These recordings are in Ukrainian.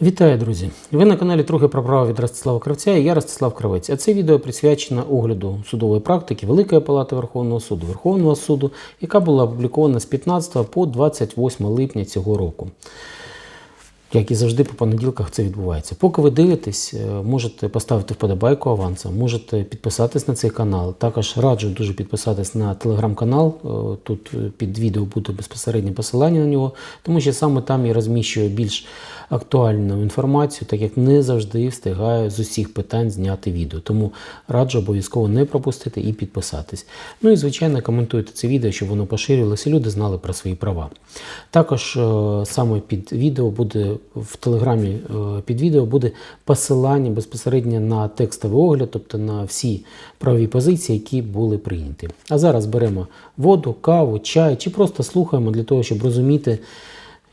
Вітаю, друзі! Ви на каналі Трохи про право від Ростислава Кравця і я Ростислав Кравець. А це відео присвячено огляду судової практики Великої Палати Верховного суду, Верховного суду, яка була опублікована з 15 по 28 липня цього року. Як і завжди, по понеділках це відбувається. Поки ви дивитесь, е, можете поставити вподобайку авансом, можете підписатись на цей канал. Також раджу дуже підписатись на телеграм-канал. Е, Тут е, під відео буде безпосереднє посилання на нього, тому що саме там я розміщую більш актуальну інформацію, так як не завжди встигаю з усіх питань зняти відео. Тому раджу обов'язково не пропустити і підписатись. Ну і звичайно коментуйте це відео, щоб воно поширювалося і люди знали про свої права. Також саме під відео буде в телеграмі е, під відео буде посилання безпосередньо на текстовий огляд, тобто на всі праві позиції, які були прийняті. А зараз беремо воду, каву, чай чи просто слухаємо для того, щоб розуміти.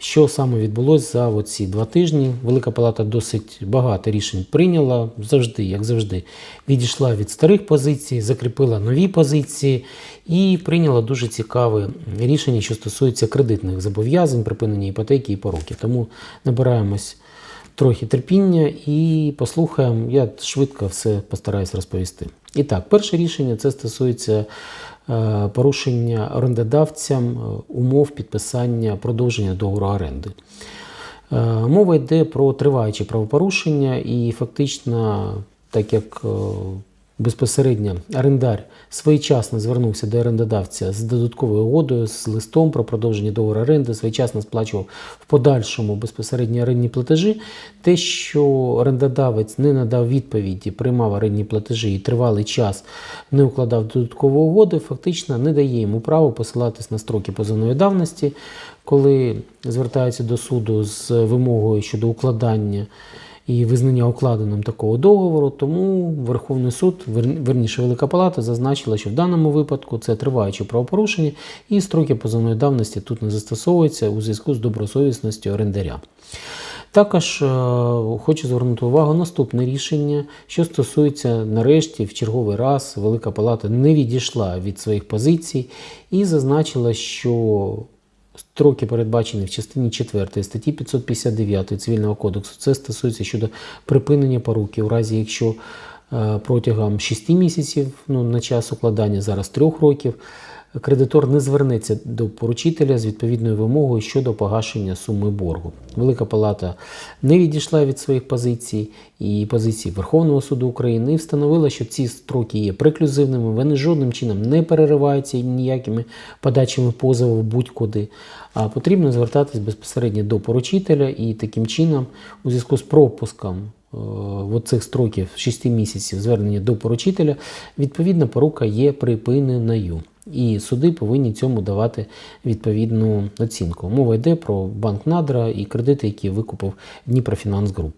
Що саме відбулося за оці два тижні? Велика Палата досить багато рішень прийняла завжди, як завжди, відійшла від старих позицій, закріпила нові позиції і прийняла дуже цікаве рішення, що стосується кредитних зобов'язань, припинення іпотеки і поруки. Тому набираємось трохи терпіння і послухаємо. Я швидко все постараюсь розповісти. І так, перше рішення це стосується порушення орендодавцям е, умов підписання продовження договору оренди. Е, Мова йде про триваючі правопорушення, і фактично, так як е, безпосередньо орендар своєчасно звернувся до орендодавця з додатковою угодою, з листом про продовження договору оренди, своєчасно сплачував в подальшому безпосередньо орендні платежі. Те, що орендодавець не надав відповіді, приймав орендні платежі і тривалий час не укладав додаткову угоду, фактично не дає йому право посилатись на строки позовної давності, коли звертаються до суду з вимогою щодо укладання і визнання укладеним такого договору. Тому Верховний суд, верніше Велика Палата, зазначила, що в даному випадку це триваюче правопорушення, і строки позовної давності тут не застосовуються у зв'язку з добросовісністю орендаря. Також е, хочу звернути увагу наступне рішення, що стосується нарешті в черговий раз Велика Палата не відійшла від своїх позицій і зазначила, що строки передбачені в частині 4 статті 559 Цивільного кодексу. Це стосується щодо припинення поруки, у разі якщо е, протягом 6 місяців, ну на час укладання зараз 3 років, кредитор не звернеться до поручителя з відповідною вимогою щодо погашення суми боргу. Велика Палата не відійшла від своїх позицій і позицій Верховного суду України і встановила, що ці строки є преклюзивними, вони жодним чином не перериваються ніякими подачами позову будь-куди. А потрібно звертатись безпосередньо до поручителя і таким чином, у зв'язку з пропуском е, от цих строків 6 місяців звернення до поручителя, відповідна порука є припиненою. І суди повинні цьому давати відповідну оцінку. Мова йде про банк Надра і кредити, які викупив Дніпрофінанс Груп.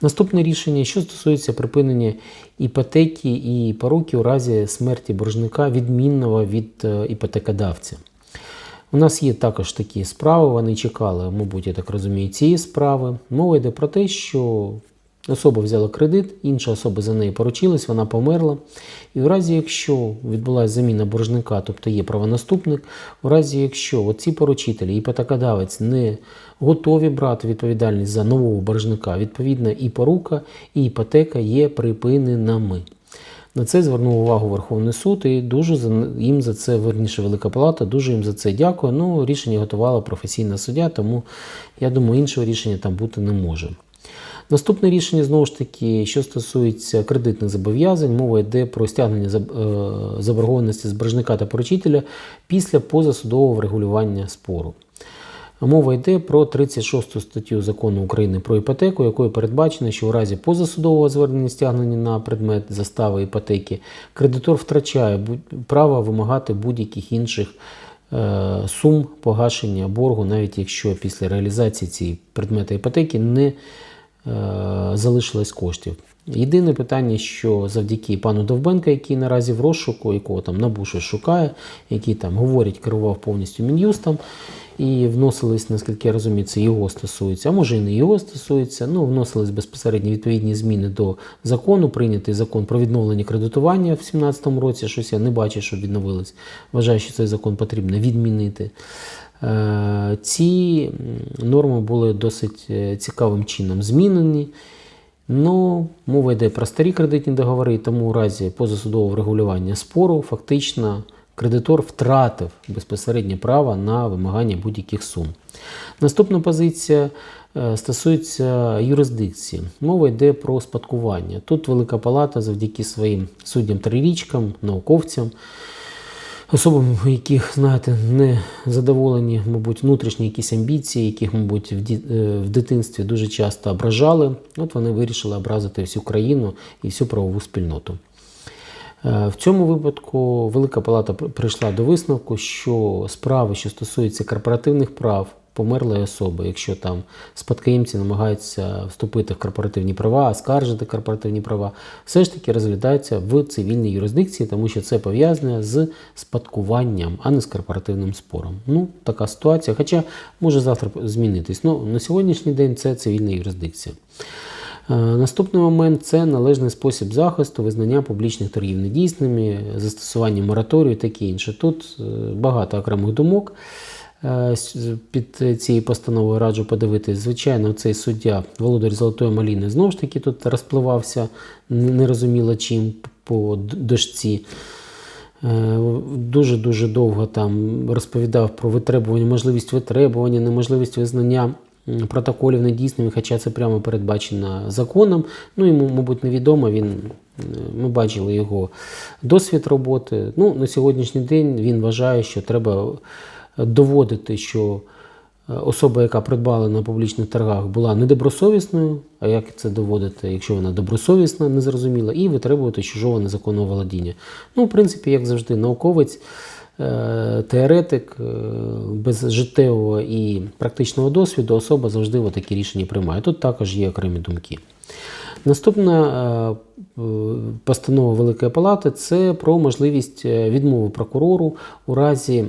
Наступне рішення, що стосується припинення іпотеки і поруки у разі смерті боржника, відмінного від е, іпотекодавця. У нас є також такі справи, вони чекали, мабуть, я так розумію, цієї справи. Мова йде про те, що особа взяла кредит, інша особа за нею поручилась, вона померла. І в разі, якщо відбулася заміна боржника, тобто є правонаступник, в разі, якщо оці поручителі, іпотекодавець не готові брати відповідальність за нового боржника, відповідно, і порука, і іпотека є припиненими. На це звернув увагу Верховний суд і дуже їм за це, верніше Велика Палата, дуже їм за це дякую. Ну, рішення готувала професійна суддя, тому я думаю, іншого рішення там бути не може. Наступне рішення знову ж таки, що стосується кредитних зобов'язань, мова йде про стягнення е, заборгованості з боржника та поручителя після позасудового врегулювання спору. Мова йде про 36 статтю закону України про іпотеку, якою передбачено, що у разі позасудового звернення стягнення на предмет застави іпотеки кредитор втрачає право вимагати будь-яких інших е, сум погашення боргу, навіть якщо після реалізації цієї предмета іпотеки не залишилось коштів. Єдине питання, що завдяки пану Довбенка, який наразі в розшуку, якого там НАБУ щось шукає, який там говорить, керував повністю Мін'юстом, і вносились, наскільки я розумію, це його стосується, а може і не його стосується. Ну, вносились безпосередньо відповідні зміни до закону, прийнятий закон про відновлення кредитування в 2017 році. Щось я не бачу, що відновилось. Вважаю, що цей закон потрібно відмінити. Е, Ці норми були досить е, цікавим чином змінені. Ну, мова йде про старі кредитні договори, тому у разі позасудового врегулювання спору фактично кредитор втратив безпосереднє право на вимагання будь-яких сум. Наступна позиція е, стосується юрисдикції. Мова йде про спадкування. Тут Велика Палата завдяки своїм суддям-трирічкам, науковцям, особам, яких, знаєте, не задоволені, мабуть, внутрішні якісь амбіції, яких, мабуть, е, в дитинстві дуже часто ображали. От вони вирішили образити всю країну і всю правову спільноту. Е, В цьому випадку Велика Палата при- прийшла до висновку, що справи, що стосуються корпоративних прав померлої особи, якщо там спадкоємці намагаються вступити в корпоративні права, оскаржити корпоративні права, все ж таки розглядаються в цивільній юрисдикції, тому що це пов'язане з спадкуванням, а не з корпоративним спором. Ну, така ситуація, хоча може завтра змінитись. Ну, на сьогоднішній день це цивільна юрисдикція. Е, Наступний момент це належний спосіб захисту, визнання публічних торгів недійсними, застосування мораторію і таке інше. Тут е, багато окремих думок. Е, Під цією постановою раджу подивитись. Звичайно, цей суддя Володар Золотої Маліни знову ж таки тут розпливався, нерозуміло чим по дошці. Е, Дуже-дуже довго там розповідав про витребування, можливість витребування, неможливість визнання протоколів недійсними, хоча це прямо передбачено законом. Ну, йому, мабуть, невідомо. Він, ми бачили його досвід роботи. Ну, на сьогоднішній день він вважає, що треба доводити, що е, особа, яка придбала на публічних торгах, була недобросовісною. А як це доводити, якщо вона добросовісна, незрозуміла, і витребувати чужого незаконного володіння. Ну, в принципі, як завжди, науковець, е, теоретик е, без життєвого і практичного досвіду особа завжди такі рішення приймає. Тут також є окремі думки. Наступна постанова Великої Палати це про можливість відмови прокурору у разі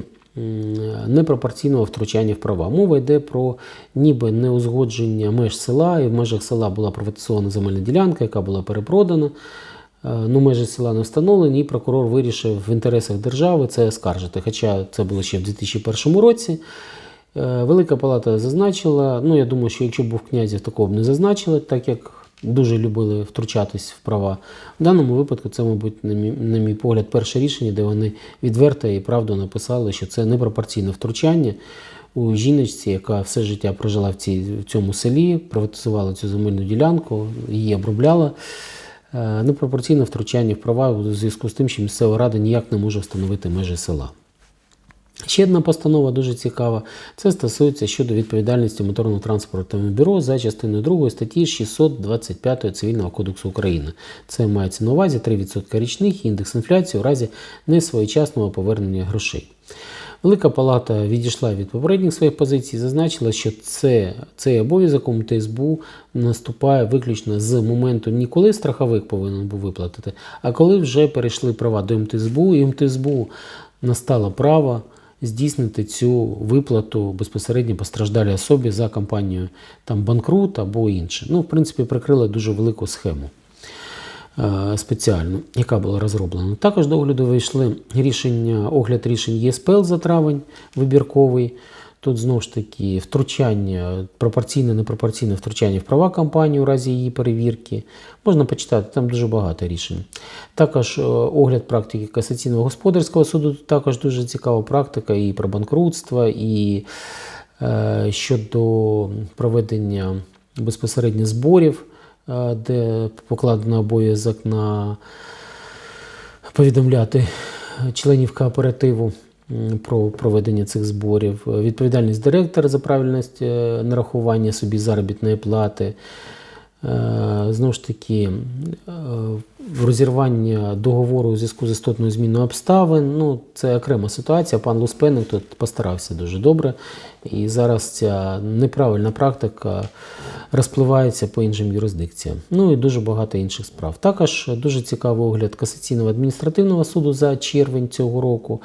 непропорційного втручання в права. Мова йде про ніби неузгодження меж села, і в межах села була приватизована земельна ділянка, яка була перепродана. Е, Ну, межі села не встановлені, і прокурор вирішив в інтересах держави це оскаржити. Хоча це було ще в 2001 році. Е, Велика Палата зазначила, ну я думаю, що якщо був князів, такого б не зазначили, так як дуже любили втручатись в права. В даному випадку це, мабуть, на мій, на мій погляд, перше рішення, де вони відверто і правду написали, що це непропорційне втручання у жіночці, яка все життя прожила в, цій, в цьому селі, приватизувала цю земельну ділянку, її обробляла. Е, Непропорційне втручання в права у зв'язку з тим, що місцева рада ніяк не може встановити межі села. Ще одна постанова дуже цікава. Це стосується щодо відповідальності моторного транспортного бюро за частиною 2 статті 625 Цивільного кодексу України. Це мається на увазі 3% річних індекс інфляції у разі несвоєчасного повернення грошей. Велика Палата відійшла від попередніх своїх позицій, зазначила, що це, цей обов'язок у МТСБУ наступає виключно з моменту не коли страховик повинен був виплатити, а коли вже перейшли права до МТСБУ, і МТСБУ настало право здійснити цю виплату безпосередньо постраждалій особі за компанію там банкрут або інше. Ну, в принципі, прикрили дуже велику схему е, спеціальну, яка була розроблена. Також до огляду вийшли рішення, огляд рішень ЄСПЛ за травень вибірковий. Тут знову ж таки втручання, пропорційне, непропорційне втручання в права компанії у разі її перевірки. Можна почитати, там дуже багато рішень. Також е, огляд практики касаційного господарського суду, тут також дуже цікава практика і про банкрутство, і е, щодо проведення безпосередньо зборів, е, де покладено обов'язок на повідомляти членів кооперативу про проведення цих зборів, відповідальність директора за правильність е, нарахування собі заробітної плати. Е, Знову ж таки, е, розірвання договору у зв'язку з істотною зміною обставин. Ну, це окрема ситуація. Пан Луспенник тут постарався дуже добре. І зараз ця неправильна практика розпливається по іншим юрисдикціям. Ну і дуже багато інших справ. Також дуже цікавий огляд касаційного адміністративного суду за червень цього року.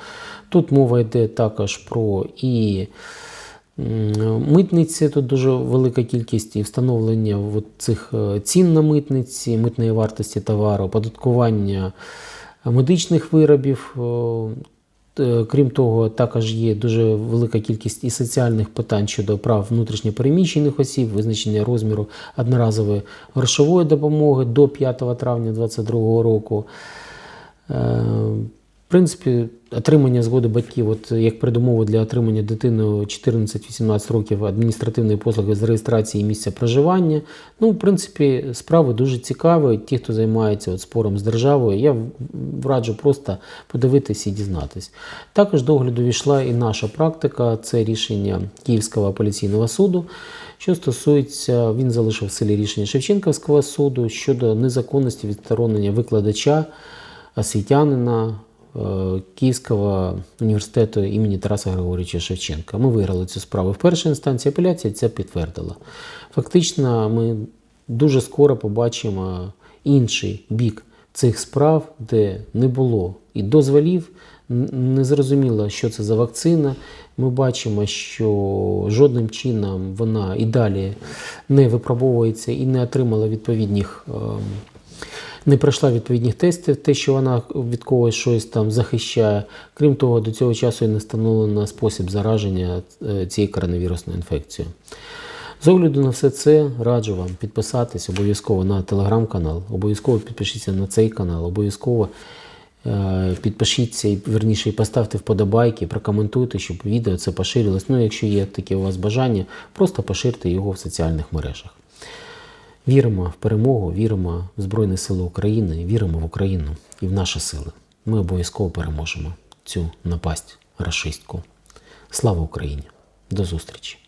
Тут мова йде також про і митниці, тут дуже велика кількість і встановлення цих е, цін на митниці, митної вартості товару, оподаткування медичних виробів. Е, Крім того, також є дуже велика кількість і соціальних питань щодо прав внутрішньопереміщених осіб, визначення розміру одноразової грошової допомоги до 5 травня 2022 року. В принципі, отримання згоди батьків, от як передумови для отримання дитиною 14-18 років адміністративної послуги з реєстрації місця проживання. Ну, в принципі, справи дуже цікаві. Ті, хто займається от спором з державою, я раджу просто подивитись і дізнатись. Також до огляду війшла і наша практика, це рішення Київського апеляційного суду. Що стосується, він залишив в силі рішення Шевченківського суду щодо незаконності відсторонення викладача освітянина Київського університету імені Тараса Григорьовича Шевченка. Ми виграли цю справу в першій інстанції, апеляція це підтвердила. Фактично, ми дуже скоро побачимо інший бік цих справ, де не було і дозволів, не зрозуміло, що це за вакцина. Ми бачимо, що жодним чином вона і далі не випробовується і не отримала відповідних. Не пройшла відповідних тестів, те, що вона від когось щось там захищає. Крім того, до цього часу і не встановлено спосіб зараження е, цією коронавірусною інфекцією. З огляду на все це раджу вам підписатись обов'язково на телеграм-канал, обов'язково підпишіться на цей канал, обов'язково е, підпишіться і верніше і поставте вподобайки, прокоментуйте, щоб відео це поширилось. Ну, якщо є таке у вас бажання, просто поширте його в соціальних мережах. Віримо в перемогу, віримо в Збройні Сили України, віримо в Україну і в наші сили. Ми обов'язково переможемо цю напасть рашистку. Слава Україні! До зустрічі!